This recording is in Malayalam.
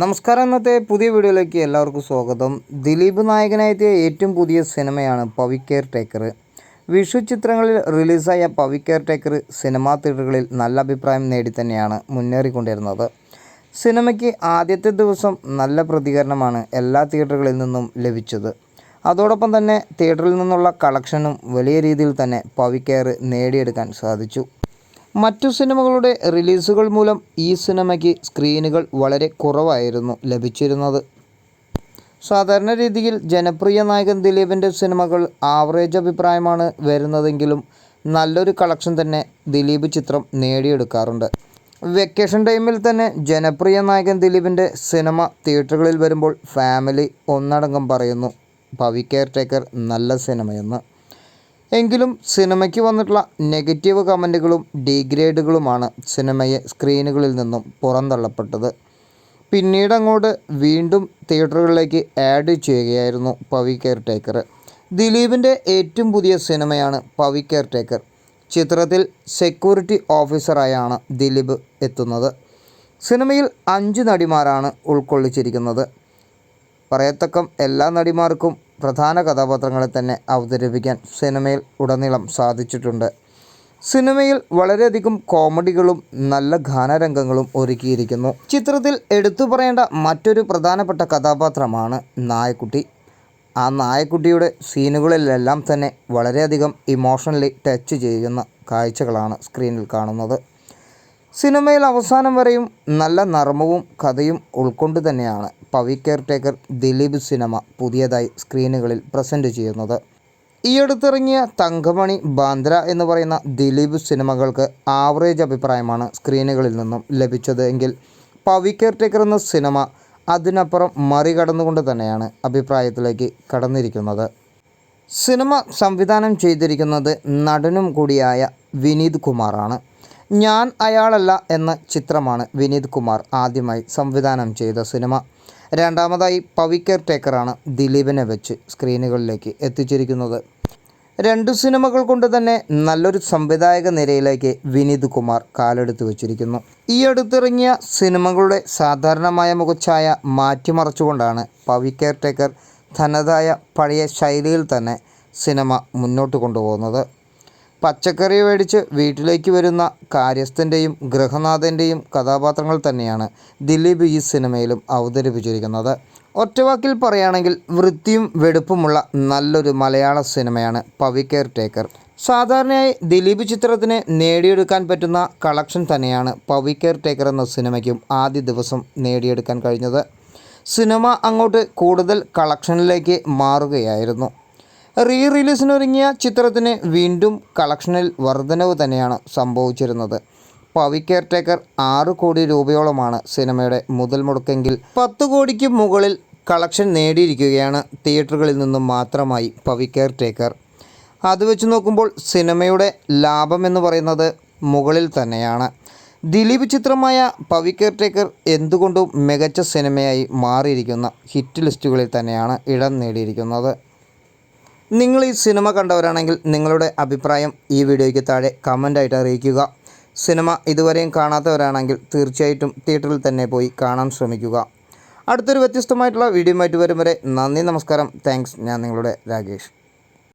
നമസ്കാരം. ഇന്നത്തെ പുതിയ വീഡിയോയിലേക്ക് എല്ലാവർക്കും സ്വാഗതം. ദിലീപ് നായകനായെത്തിയ ഏറ്റവും പുതിയ സിനിമയാണ് പവി കെയർ ടേക്കർ. വിഷു ചിത്രങ്ങളിൽ റിലീസായ പവി കെയർ ടേക്കർ സിനിമാ തിയേറ്ററുകളിൽ നല്ല അഭിപ്രായം നേടി തന്നെയാണ് മുന്നേറിക്കൊണ്ടിരുന്നത്. സിനിമയ്ക്ക് ആദ്യത്തെ ദിവസം നല്ല പ്രതികരണമാണ് എല്ലാ തിയേറ്ററുകളിൽ നിന്നും ലഭിച്ചത്. അതോടൊപ്പം തന്നെ തിയേറ്ററിൽ നിന്നുള്ള കളക്ഷനും വലിയ രീതിയിൽ തന്നെ പവി കെയർ നേടിയെടുക്കാൻ സാധിച്ചു. മറ്റു സിനിമകളുടെ റിലീസുകൾ മൂലം ഈ സിനിമയ്ക്ക് സ്ക്രീനുകൾ വളരെ കുറവായിരുന്നു ലഭിച്ചിരുന്നത്. സാധാരണ രീതിയിൽ ജനപ്രിയ നായകൻ ദിലീപിന്റെ സിനിമകൾ ആവറേജ് അഭിപ്രായമാണ് വരുന്നതെങ്കിലും നല്ലൊരു കളക്ഷൻ തന്നെ ദിലീപ് ചിത്രം നേടിയെടുക്കാറുണ്ട്. വെക്കേഷൻ ടൈമിൽ തന്നെ ജനപ്രിയ നായകൻ ദിലീപിന്റെ സിനിമ തിയേറ്ററുകളിൽ വരുമ്പോൾ ഫാമിലി ഒന്നടങ്കം പറയുന്നു പവി കെയർ ടേക്കർ നല്ല സിനിമയെന്ന്. എങ്കിലും സിനിമയ്ക്ക് വന്നിട്ടുള്ള നെഗറ്റീവ് കമന്റുകളും ഡീഗ്രേഡുകളുമാണ് സിനിമയെ സ്ക്രീനുകളിൽ നിന്നും പുറന്തള്ളപ്പെട്ടത്. പിന്നീട് അങ്ങോട്ട് വീണ്ടും തിയേറ്ററുകളിലേക്ക് ആഡ് ചെയ്യുകയായിരുന്നു പവി കെയർ ടേക്കർ ദിലീപിന്റെ ഏറ്റവും പുതിയ സിനിമയാണ് പവി കെയർ ടേക്കർ ചിത്രത്തിൽ സെക്യൂരിറ്റി ഓഫീസറായാണ് ദിലീപ് എത്തുന്നത്. സിനിമയിൽ അഞ്ച് നടിമാരാണ് ഉൾക്കൊള്ളിച്ചിരിക്കുന്നത്. പറയത്തക്കം എല്ലാ നടിമാർക്കും പ്രധാന കഥാപാത്രങ്ങളെ തന്നെ അവതരിപ്പിക്കാൻ സിനിമയിൽ ഉടനീളം സാധിച്ചിട്ടുണ്ട്. സിനിമയിൽ വളരെയധികം കോമഡികളും നല്ല ഗാനരംഗങ്ങളും ഒരുക്കിയിരിക്കുന്നു. ചിത്രത്തിൽ എടുത്തു പറയേണ്ട മറ്റൊരു പ്രധാനപ്പെട്ട കഥാപാത്രമാണ് നായക്കുട്ടി. ആ നായക്കുട്ടിയുടെ സീനുകളിലെല്ലാം തന്നെ വളരെയധികം ഇമോഷണലി ടച്ച് ചെയ്യുന്ന കാഴ്ചകളാണ് സ്ക്രീനിൽ കാണുന്നത്. സിനിമയിൽ അവസാനം വരെയും നല്ല നർമ്മവും കഥയും ഉൾക്കൊണ്ട് തന്നെയാണ് പവി കെയർ ടേക്കർ ദിലീപ് സിനിമ പുതിയതായി സ്ക്രീനുകളിൽ പ്രസന്റ് ചെയ്യുന്നത്. ഈ അടുത്തിറങ്ങിയ തങ്കമണി ബാന്ദ്ര എന്ന് പറയുന്ന ദിലീപ് സിനിമകൾക്ക് ആവറേജ് അഭിപ്രായമാണ് സ്ക്രീനുകളിൽ നിന്നും ലഭിച്ചത് എങ്കിൽ പവി കെയർ ടേക്കർ എന്ന സിനിമ അതിനപ്പുറം മറികടന്നുകൊണ്ട് തന്നെയാണ് അഭിപ്രായത്തിലേക്ക് കടന്നിരിക്കുന്നത്. സിനിമ സംവിധാനം ചെയ്തിരിക്കുന്നത് നടനും കൂടിയായ വിനീത് കുമാറാണ്. ഞാൻ അയാളല്ല എന്ന ചിത്രമാണ് വിനീത് കുമാർ ആദ്യമായി സംവിധാനം ചെയ്ത സിനിമ. രണ്ടാമതായി പവി കെയർ ടേക്കറാണ് ദിലീപിനെ വെച്ച് സ്ക്രീനുകളിലേക്ക് എത്തിച്ചിരിക്കുന്നത്. രണ്ടു സിനിമകൾ കൊണ്ട് തന്നെ നല്ലൊരു സംവിധായക നിരയിലേക്ക് വിനീത് കുമാർ കാലെടുത്ത് വച്ചിരിക്കുന്നു. ഈ അടുത്തിറങ്ങിയ സിനിമകളുടെ സാധാരണമായ മുഖച്ഛായ മാറ്റിമറിച്ചുകൊണ്ടാണ് പവി കെയർ ടേക്കർ തനതായ പഴയ ശൈലിയിൽ തന്നെ സിനിമ മുന്നോട്ട് കൊണ്ടുപോകുന്നത്. പച്ചക്കറി മേടിച്ച് വീട്ടിലേക്ക് വരുന്ന കാര്യസ്ഥന്റെയും ഗൃഹനാഥന്റെയും കഥാപാത്രങ്ങൾ തന്നെയാണ് ദിലീപ് ഈ സിനിമയിലും അവതരിപ്പിച്ചിരിക്കുന്നത്. ഒറ്റവാക്കിൽ പറയുകയാണെങ്കിൽ വൃത്തിയും വെടുപ്പുമുള്ള നല്ലൊരു മലയാള സിനിമയാണ് പവി കെയർ ടേക്കർ. സാധാരണയായി ദിലീപ് ചിത്രത്തിന് നേടിയെടുക്കാൻ പറ്റുന്ന കളക്ഷൻ തന്നെയാണ് പവി കെയർ ടേക്കർ എന്ന സിനിമയ്ക്കും ആദ്യ ദിവസം നേടിയെടുക്കാൻ കഴിഞ്ഞത്. സിനിമ അങ്ങോട്ട് കൂടുതൽ കളക്ഷനിലേക്ക് മാറുകയായിരുന്നു. റീ റിലീസിനൊരുങ്ങിയ ചിത്രത്തിന് വീണ്ടും കളക്ഷനിൽ വർധനവ് തന്നെയാണ് സംഭവിച്ചിരുന്നത്. പവി കെയർ ടേക്കർ ആറ് കോടി രൂപയോളമാണ് സിനിമയുടെ മുതൽ മുടക്കെങ്കിൽ പത്ത് കോടിക്ക് മുകളിൽ കളക്ഷൻ നേടിയിരിക്കുകയാണ് തിയേറ്ററുകളിൽ നിന്നും മാത്രമായി പവി കെയർ ടേക്കർ അത് വെച്ച് നോക്കുമ്പോൾ സിനിമയുടെ ലാഭം എന്ന് പറയുന്നത് മുകളിൽ തന്നെയാണ്. ദിലീപ് ചിത്രമായ പവി കെയർ ടേക്കർ എന്തുകൊണ്ടും മികച്ച സിനിമയായി മാറിയിരിക്കുന്ന ഹിറ്റ് ലിസ്റ്റുകളിൽ തന്നെയാണ് ഇടം നേടിയിരിക്കുന്നത്. നിങ്ങൾ ഈ സിനിമ കണ്ടവരാണെങ്കിൽ നിങ്ങളുടെ അഭിപ്രായം ഈ വീഡിയോയ്ക്ക് താഴെ കമന്റായിട്ട് അറിയിക്കുക. സിനിമ ഇതുവരെയും കാണാത്തവരാണെങ്കിൽ തീർച്ചയായിട്ടും തിയേറ്ററിൽ തന്നെ പോയി കാണാൻ ശ്രമിക്കുക. അടുത്തൊരു വ്യത്യസ്തമായിട്ടുള്ള വീഡിയോ ആയിട്ട് വരും വരെ നന്ദി നമസ്കാരം. താങ്ക്സ്. ഞാൻ നിങ്ങളുടെ രാകേഷ്.